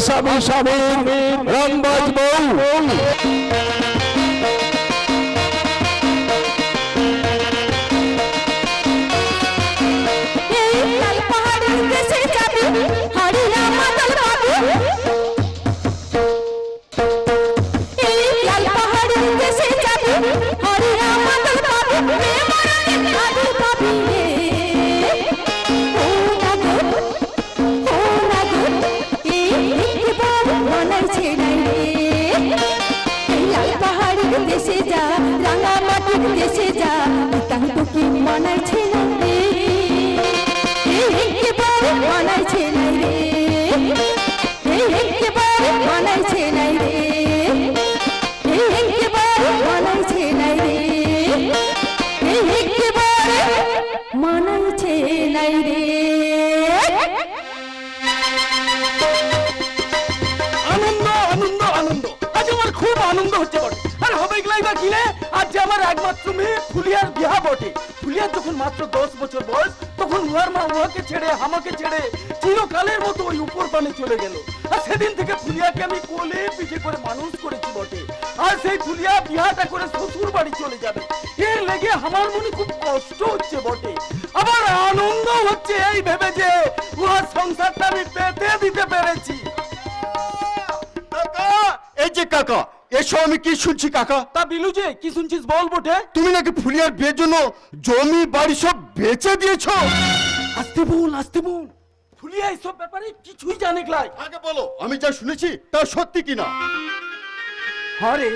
আসামি স্বামী রামবাজ বউ। আনন্দ আনন্দ আনন্দ। আজ আমার খুব আনন্দ হচ্ছে বটে। আর হবে গেলাই বা কিলে আজ আমার একমাত্র মেয়ে ফুলিয়ার বিয়া বটে। ফুলিয়ার যখন মাত্র দশ বছর বয়স, তখন উহার মা উহাকে ছেড়ে, আমাকে ছেড়ে চিরকালের মতো ওই উপর পানে চলে গেল। আর সেদিন থেকে ফুলিয়াকে আমি কোলে পিঠে করে মানুষ করেছি বটে। আর সেই ফুলিয়া বিয়াটা করে শ্বশুর বাড়ি চলে যাবে। এর লেগে আমার মনে খুব কষ্ট হচ্ছে বটে। আবার আনন্দ হচ্ছে এই ভেবে যে উহার সংসারটা আমি পেতে দিতে পেরেছি। কাকা, এই যে কাকা এসো আমি কি শুনছি কাকা? তা বিলু যে কি শুনছিস বল বটে? তুমি নাকি ফুলিয়ার বিয়ের জন্য জমি বাড়ি সব বেচে দিয়েছ? আসতে বল আসতে বল। ফুলিয়া এইসব ব্যাপারে কিছুই জানে গলাই আগে বলো আমি যা শুনেছি তা সত্যি কিনা? হরে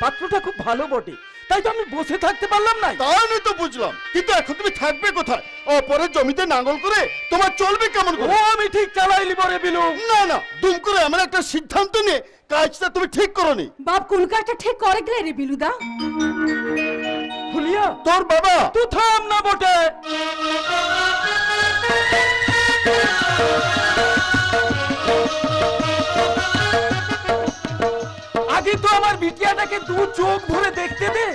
পাত্রটা খুব ভালো বটে। তাই তো আমি বসে থাকতে পারলাম না তা আমি তো বুঝলাম কিন্তু এখন তুমি থাকবে কোথায়? অপরের জমিতে নাঙ্গল করে তোমার চলবে কেমন ও করে আমি ঠিক চালাইলি বরে বিলু না না দুম করে আমার একটা সিদ্ধান্ত নিয়ে কাজটা তুমি ঠিক করনি। বাপ কোন কাজটা ঠিক করে গেলে রে বিলুদা? ফুলিয়া তোর বাবা। তুই থাম না বটে। আগে তো আমার বিটিয়াটাকে দু চোখ ভরে দেখতে দে।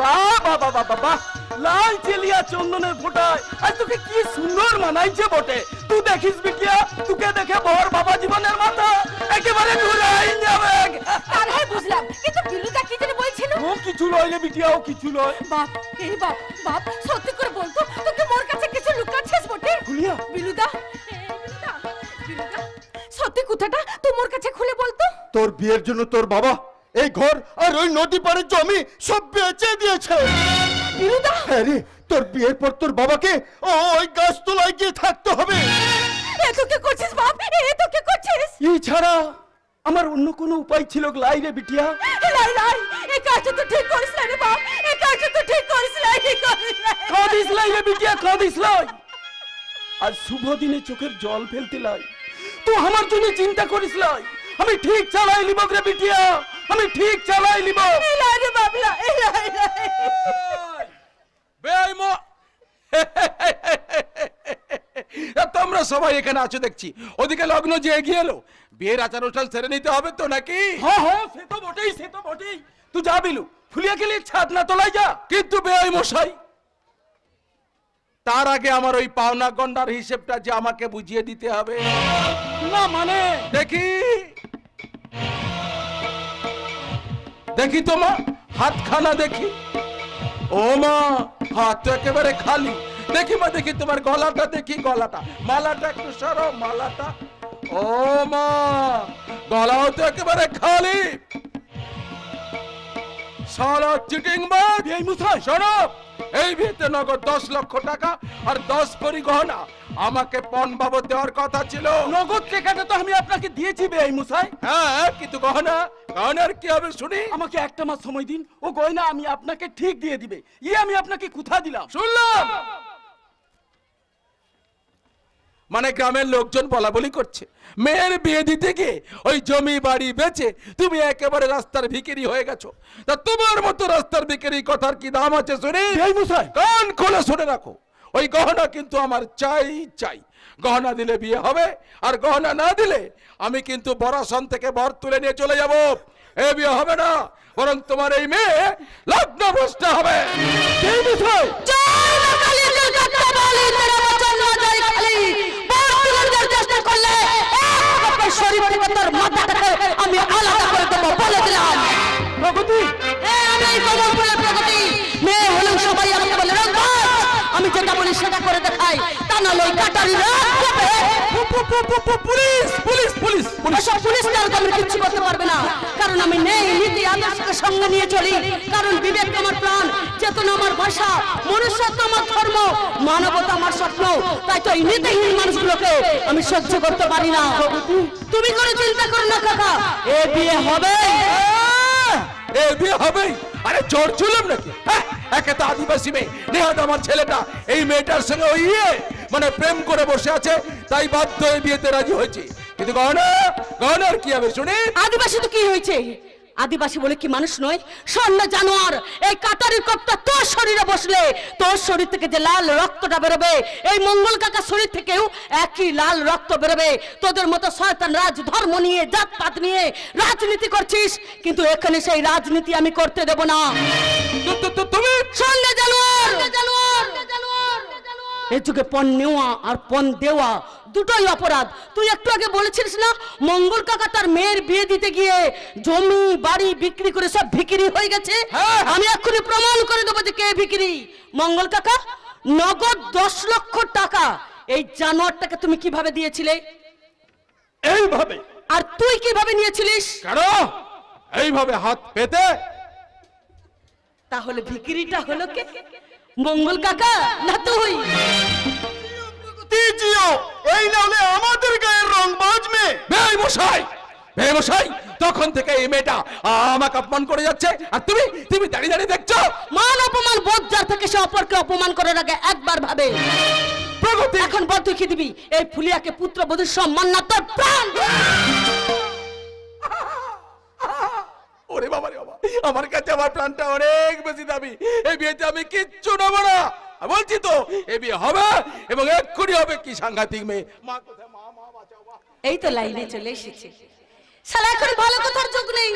বাহ বাহ বাহ বাহ বাহ লাল চেলিয়া চন্দনের ফোটায়। আর তোকে কি সুন্দর মানাইছে বটে। তুই দেখিস বিটিয়া তোকে দেখে বর বাবা জীবনের মাথা একেবারে ঘুরাই যাবে হয় বুঝলাম কিন্তু বিলুদা কি যেন বলছিল? ও কিছু লয় বিটিয়া ও কিছু লয়। বাপ এই বাপ বাপ সত্যি করে বলতো তোকে মোর কাছে কিছু লুকাচ্ছিস বটে? বিলুদা এই বিলুদা বিলুদা সত্যি কথাটা তুই মোর কাছে খুলে বলতো তোর বিয়ের জন্য তোর বাবা এই ঘর আর ওই নদী পাড়ের জমি সব বেচে দিয়েছে। বিলুদা! হ্যাঁ রে তোর বিয়ের পর তোর বাবাকে ওই গাছতলায় গিয়ে থাকতে হবে। করছিস বাপ? এ তো করছিস? এই ছাড়া আমার অন্য কোনো উপায় ছিল লাই রে বিটিয়া। লাই লাই এই কাজটা তো ঠিক করিস না রে বাপ। এই কাজটা তো ঠিক করিস না ঠিক করিস কাঁদিস লাই রে বিটিয়া কাঁদিস লাই। আর শুভ দিনে চোখের জল ফেলতে লাই। তুই আমার জন্য চিন্তা করিস লাই। আমি ঠিক চালাই লিব রে বিটিয়া। আমি ঠিক চালাই এই লাই রে লাই এই লাই। তোমরা সবাই এখানে আছো দেখছি। ওদিকে লগ্ন যে এগিয়ে এলো বিয়ের আচার অনুষ্ঠান সেরে নিতে হবে তো নাকি? হ্যাঁ হ্যাঁ সে তো বটেই সে তো বটেই। তুই যা বিলু ফুলিয়া গেলে ছাদ না তোলাই যা। কিন্তু বেআই মশাই তার আগে আমার ওই পাওনা গন্ডার হিসেবটা যে আমাকে বুঝিয়ে দিতে হবে। না মানে? দেখি। দেখি তো মা হাতখানা দেখি। ও মা হাত তো একেবারে খালি। দেখি মা দেখি তোমার গলাটা দেখি গলাটা। মালাটা একটু সরো মালাটা। ও মা গলাও তো একেবারে খালি। সারা চিটিং বাদ এই মুসাই। শোনো এই বিয়েতে নগদ দশ লক্ষ টাকা আর দশ পরি গহনা। আমাকে পণ বাবদ দেওয়ার কথা ছিল। নগদ টাকাটা তো আমি আপনাকে দিয়েছি বে এই মুসাই হ্যাঁ কিন্তু গহনা গহনার কি হবে শুনি? আমাকে একটা মাস সময় দিন ও গয়না আমি আপনাকে ঠিক দিয়ে দিবে। ইয়ে আমি আপনাকে কোথা দিলাম? শুনলাম! মানে গ্রামের লোকজন বলা বলি করছে। মেয়ের বিয়ে দিতে গিয়ে ওই জমি বাড়ি বেচে তুমি একেবারে রাস্তার ভিখারি হয়ে গেছো। তা তোমার মতো রাস্তার ভিখারি কথার কি দাম আছে শুনি? কান খুলে শুনে রাখো। ওই গহনা কিন্তু আমার চাই চাই। গহনা দিলে বিয়ে হবে আর গহনা না দিলে আমি কিন্তু বরাসন থেকে বর তুলে নিয়ে চলে যাব। এ বিয়ে হবে না বরং তোমার এই মেয়ে লগ্ন ভ্রষ্ট হবে আমার শরীর থেকে তোর মাথাটাকে আমি আলাদা করে দেবো বলে দিলাম। প্রগতি? হ্যাঁ, মেয়ে হলেও সবাই আমাকে বলে রঙ্গ আমি যেটা বলি সেটা করে দেখাই। তা নাহলে ওই কাটারি রাখ পুলিশ পুলিশ পুলিশ পুলিশ। ওসব পুলিশ কালকে আমি কিচ্ছু করতে পারবে না। কারণ আমি নেই নীতি আদর্শকে সঙ্গে নিয়ে চলি। কারণ বিবেক আমার প্রাণ চেতনা আমার ভাষা মনুষ্যত্ব আমার ধর্ম মানবতা আমার স্বপ্ন। তাই তো এই নীতিহীন মানুষগুলোকে আমি সহ্য করতে পারি না। তুমি কোনো চিন্তা করো না কাকা। এ বিয়ে হবে এ বিয়ে হবেই। আরে চোর চুলুম নাকি? হ্যাঁ, একে তো আদিবাসী মেয়ে। নেহাত আমার ছেলেটা এই মেয়েটার সঙ্গে ওই ইয়ে মানে প্রেম করে বসে আছে। তাই বাধ্য হয়ে বিয়েতে রাজি হয়েছে। কিন্তু গহনা গহনার কি হবে শুনি? আদিবাসী তো কি হয়েছে? আদিবাসী বলে কি মানুষ নয়? স্বর্ণ জানোয়ার এই কাটারি কপটা তোর শরীরে বসলে তোর শরীর থেকে যে লাল রক্তটা বেরোবে এই মঙ্গল কাকা শরীর থেকেও একই লাল রক্ত বেরোবে। তোদের মতো শয়তান রাজ ধর্ম নিয়ে জাতপাত নিয়ে রাজনীতি করছিস কিন্তু এখানে সেই রাজনীতি আমি করতে দেব না। তুমি? স্বর্ণ জানোয়ার! জানোয়ার! এ যুগে পণ নেওয়া আর পণ দেওয়া দুটোই অপরাধ। তুই একটু আগে বলেছিলিস না মঙ্গল কাকা তার মেয়ের বিয়ে দিতে গিয়ে জমি বাড়ি বিক্রি করে সব বিক্রি হয়ে গেছে? হ্যাঁ। আমি এক্ষুনি প্রমাণ করে দেবো যে কে বিক্রি মঙ্গল কাকা নগদ দশ লক্ষ টাকা। এই জানোয়ারটাকে তুমি কীভাবে দিয়েছিলে? এইভাবে। আর তুই কীভাবে নিয়েছিলিস? কেন? এইভাবে হাত পেতে? তাহলে ভিকিরিটা হলো কে? মঙ্গল কাকা না তুই? তিজিও এই না হলে আমাদের গায়ের রং বাজবে। বেই মশাই তখন থেকে এই মেয়েটা আমাকে অপমান করে যাচ্ছে। আর তুমি তুমি দাঁড়িয়ে দাঁড়িয়ে দেখছ? মান অপমান বোধ যার থেকে সে অপরকে অপমান করার আগে একবার ভাবে। প্রগতি। এখন বল কি দিবি? এই ফুলিয়াকে পুত্র বধূর সম্মান না তোর প্রাণ। ওরে বাবা রে বাবা আমার কাছে আমার প্ল্যানটা অনেক বেশি দামি। এই বিয়েতে আমি কিচ্ছু নেব না। বলছি তো এই বিয়ে হবে এবং এক্ষুনি হবে কি সাংঘাতিক মেয়ে? মা কোথায়? মা মা বাঁচাও এই তো লাইনে চলে এসেছে। শালা এখন ভালো কথার যুগ নেই।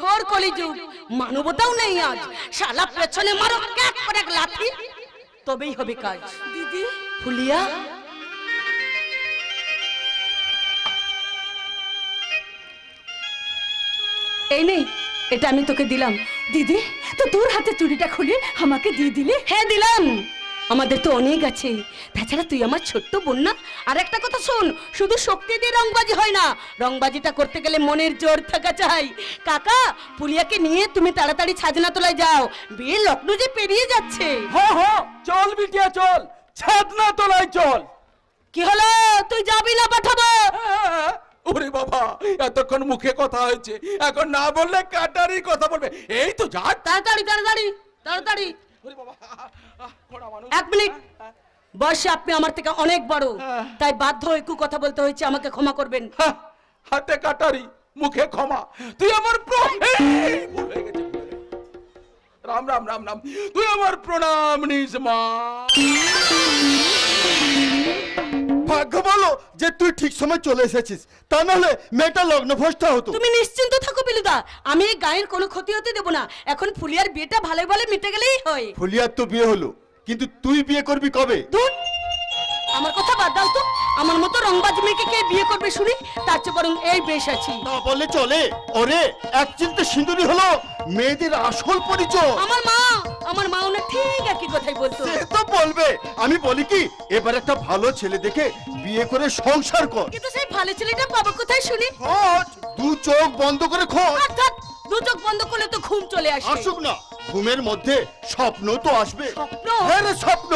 ঘোর কলি যুগ মানবতাও নেই আজ। শালা পেছনে মারো ক্যাক করে এক লাথি। তবেই হবে কাজ। দিদি? ফুলিয়া? এই নেই এটা আমি তোকে দিলাম। দিদি তো তোর হাতে চুড়িটা খুলে আমাকে দিয়ে দিলে? হ্যাঁ দিলাম। আমাদের তো অনেক আছে। তাছাড়া তুই আমার ছোট্ট বোন না? আর একটা কথা শোন শুধু শক্তি দিয়ে রংবাজি হয় না। রংবাজিটা করতে গেলে মনের জোর থাকা চাই। কাকা পুলিয়াকে নিয়ে তুমি তাড়াতাড়ি ছাজনা তোলায় যাও। বিয়ে লগ্ন যে পেরিয়ে যাচ্ছে। হ্যাঁ হ্যাঁ চল বিটিয়া চল। ছাদনা তোলায় চল। কি হলো? তুই যাবি না পাঠাবো? আহ, ওরে বাবা এতক্ষণ মুখে কথা হয়েছে। এখন না বললে কাটারি কথা বলবে। এই তো যা। তাড়াতাড়ি তাড়াতাড়ি তাড়াতাড়ি। ওরে বাবা। এক মিনিট। বয়সে আপনি আমার থেকে অনেক বড়। তাই বাধ্য হয়ে কথা বলতে হয়েছে, আমাকে ক্ষমা করবেন। হাতে কাটারি, মুখে ক্ষমা। তুই আমার হয়ে হয়ে। রাম রাম রাম রাম। তুই আমার প্রণাম, নিজ মা। ভাগ্য বলো যে তুই ঠিক সময় চলে এসেছিস। তা নাহলে মেয়েটা লগ্ন ভ্রষ্টা হতো। তুমি নিশ্চিন্ত থাকো বিলুদা আমি এই গায়ের কোনো ক্ষতি হতে দেবো না। এখন ফুলিয়ার বিয়েটা ভালো ভালো মিটে গেলেই হয়। ফুলিয়ার তো বিয়ে হলো কিন্তু তুই বিয়ে করবি কবে? ধুর আমার কথা বাদ দাও তো। আমার মতো রংবাজ মেয়েকে কে বিয়ে করবে শুনি? তার চেয়ে বরং এই বেশ আছি। না বললে চলে। ওরে এক চিলতে সিঁদুরি হলো মেয়েদের আসল পরিচয়। আমার মা আমার মা ওনার ঠিক একই কথাই বলতো। সে তো বলবে। আমি বলি কি এবার একটা ভালো ছেলে দেখে বিয়ে করে সংসার কর। কিন্তু সেই ভালো ছেলেটা পাবো কোথায় শুনি? খোঁজ। দু চোখ বন্ধ করে খোঁজ। অর্থাৎ দু চোখ বন্ধ করলে তো ঘুম চলে আসে। আসুক না। ঘুমের মধ্যে স্বপ্ন তো আসবে। স্বপ্ন? হ্যাঁ রে স্বপ্ন।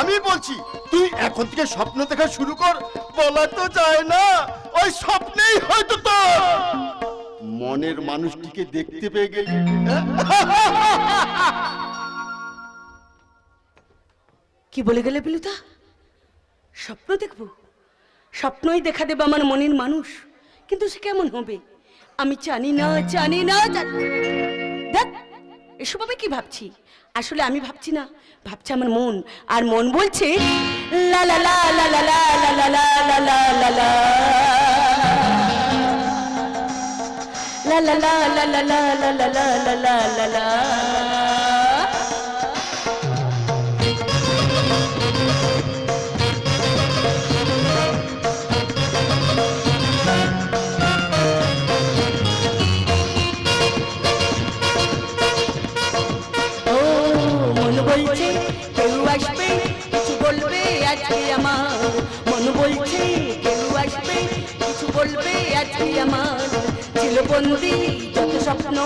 আমি বলছি তুই এখন থেকে স্বপ্ন দেখা শুরু কর বলা তো যায় না ওই স্বপ্নেই হয়তো তো মনের মানুষটিকে দেখতে পেয়ে গেলি। কি বলে গেলে বিলুদা? স্বপ্ন দেখব। স্বপ্নই দেখা দেবে আমার মনের মানুষ। কিন্তু সে কেমন হবে? আমি জানি না জানি না জানি এসব আমি কি ভাবছি আসলে আমি ভাবছি না ভাবছি আমার মন আর মন বলছে লা লা লা লা লা লা লা লা লা লা লা লা লা La la la la la la la la la la la আজকে আমার মন বলছে, কেউ আসবে, কিছু বলবে, আজকে আমার ছিল বন্দি, যত স্বপ্ন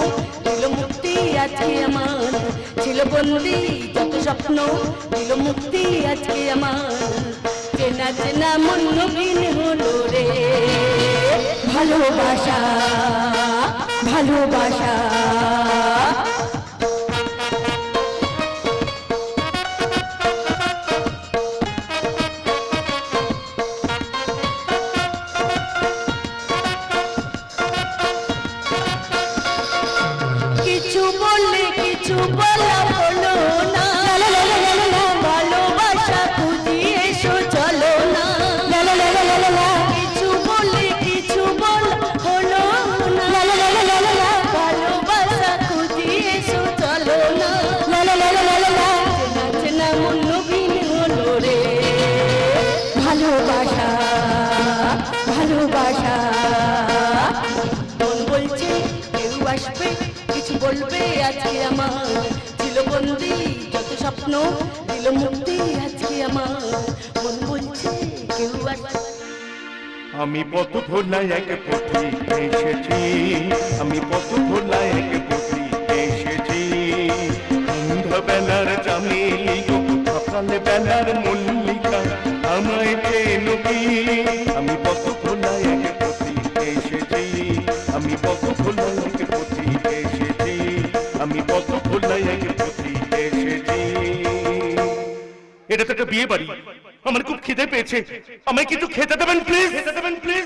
দিল মুক্তি, আজকে আমার ছিল বন্দি, যত স্বপ্ন দিল মুক্তি, আজকে আমার চেনা চেনা মন নবীন হলো রে। ভালোবাসা ভালোবাসা। আসবে কিছু বলবে, আজকে আমার ছিল বন্দি, যত স্বপ্ন দিল মুক্তি, আজকে আমার মন বলছে কেউ আমি পথ ভোলায় এক পথে এসেছি, আমি পথ ভোলায় এক পথে এসেছি। সন্ধ্যা বেলার চামেলি গো সকালে বেলার মল্লিকা আমায় কি? আমি পথ ভোলায় এক পথে এসেছি, আমি পথ ভোলায় বিয়ে বাড়ি। আমার খুব খিদে পেয়েছে। আমায় কিছু খেতে দেবেন প্লিজ খেতে দেবেন প্লিজ